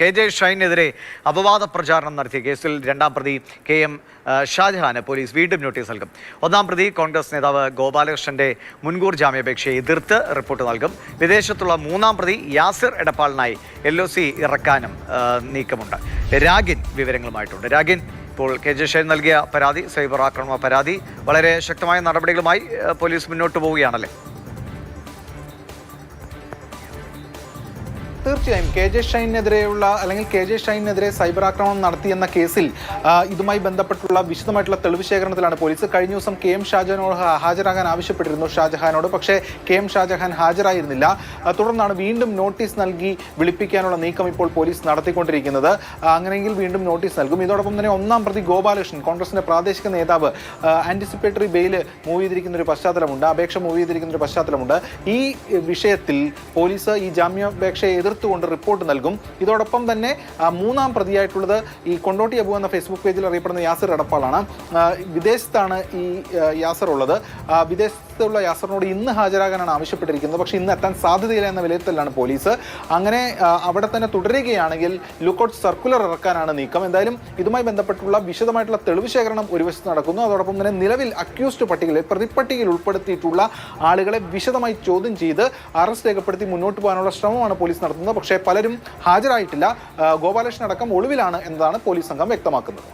K J ഷൈനെതിരെ അപവാദ പ്രചാരണം നടത്തിയ കേസിൽ രണ്ടാം പ്രതി കെ എം ഷാജഹാന് പോലീസ് വീണ്ടും നോട്ടീസ് നൽകും. ഒന്നാം പ്രതി കോൺഗ്രസ് നേതാവ് ഗോപാലകൃഷ്ണന്റെ മുൻകൂർ ജാമ്യാപേക്ഷയെ എതിർത്ത് റിപ്പോർട്ട് നൽകും. വിദേശത്തുള്ള മൂന്നാം പ്രതി യാസിർ എടപ്പാളിനായി എൽ ഒ സി ഇറക്കാനും നീക്കമുണ്ട്. രാഗിൻ വിവരങ്ങളുമായിട്ടുണ്ട്. രാഗിൻ ഇപ്പോൾ കെ ജെ ഷൈൻ നൽകിയ പരാതി സൈബർ ആക്രമണ പരാതി വളരെ ശക്തമായ നടപടികളുമായി പോലീസ് മുന്നോട്ട് പോവുകയാണല്ലേ? തീർച്ചയായും കെ ജെ ഷൈനെതിരെയുള്ള അല്ലെങ്കിൽ കെ ജെ ഷൈനെതിരെ സൈബർ ആക്രമണം നടത്തിയെന്ന കേസിൽ ഇതുമായി ബന്ധപ്പെട്ടുള്ള വിശദമായിട്ടുള്ള തെളിവ് ശേഖരണത്തിലാണ് പോലീസ്. കഴിഞ്ഞ ദിവസം കെ എം ഷാജഹാനോട് ഹാജരാകാൻ ആവശ്യപ്പെട്ടിരുന്നു ഷാജഹാനോട്. പക്ഷേ കെ എം ഷാജഹാൻ ഹാജരായിരുന്നില്ല. തുടർന്നാണ് വീണ്ടും നോട്ടീസ് നൽകി വിളിപ്പിക്കാനുള്ള നീക്കം ഇപ്പോൾ പോലീസ് നടത്തിക്കൊണ്ടിരിക്കുന്നത്. അങ്ങനെയെങ്കിൽ വീണ്ടും നോട്ടീസ് നൽകും. ഇതോടൊപ്പം തന്നെ ഒന്നാം പ്രതി ഗോപാലകൃഷ്ണൻ കോൺഗ്രസിന്റെ പ്രാദേശിക നേതാവ് ആന്റിസിപ്പേറ്ററി ബെയിൽ മൂവ് ചെയ്തിരിക്കുന്ന ഒരു പശ്ചാത്തലമുണ്ട്. അപേക്ഷ മൂവ് ചെയ്തിരിക്കുന്ന ഒരു പശ്ചാത്തലമുണ്ട്. ഈ വിഷയത്തിൽ പോലീസ് ഈ ജാമ്യാപേക്ഷയെ എതിർത്തുകൊണ്ട് റിപ്പോർട്ട് നൽകും. ഇതോടൊപ്പം തന്നെ മൂന്നാം പ്രതിയായിട്ടുള്ളത് ഈ കൊണ്ടോട്ടി അബു എന്ന ഫേസ്ബുക്ക് പേജിൽ അറിയപ്പെടുന്ന യാസർ എടപ്പാളാണ്. വിദേശത്താണ് ഈ യാസർ ഉള്ളത്. വിദേശത്തുള്ള യാസറിനോട് ഇന്ന് ഹാജരാകാനാണ് ആവശ്യപ്പെട്ടിരിക്കുന്നത്. പക്ഷേ ഇന്ന് എത്താൻ സാധ്യതയില്ല എന്ന വിലയിരുത്തലാണ് പോലീസ്. അങ്ങനെ അവിടെ തന്നെ തുടരുകയാണെങ്കിൽ ലുക്കൌട്ട് സർക്കുലർ ഇറക്കാനാണ് നീക്കം. എന്തായാലും ഇതുമായി ബന്ധപ്പെട്ടുള്ള വിശദമായിട്ടുള്ള തെളിവ് ശേഖരണം ഒരു വശത്ത് നടക്കുന്നു. അതോടൊപ്പം തന്നെ നിലവിൽ അക്യൂസ്ഡ് പട്ടികയിൽ പ്രതിപ്പട്ടികയിൽ ഉൾപ്പെടുത്തിയിട്ടുള്ള ആളുകളെ വിശദമായി ചോദ്യം ചെയ്ത് അറസ്റ്റ് രേഖപ്പെടുത്തി മുന്നോട്ട് പോകാനുള്ള ശ്രമമാണ് പോലീസ് നടത്തുന്നത്. പക്ഷേ പലരും ഹാജരായിട്ടില്ല. ഗോപാലകൃഷ്ണൻ അടക്കം ഒളിവിലാണ് എന്നതാണ് പോലീസ് സംഘം വ്യക്തമാക്കുന്നത്.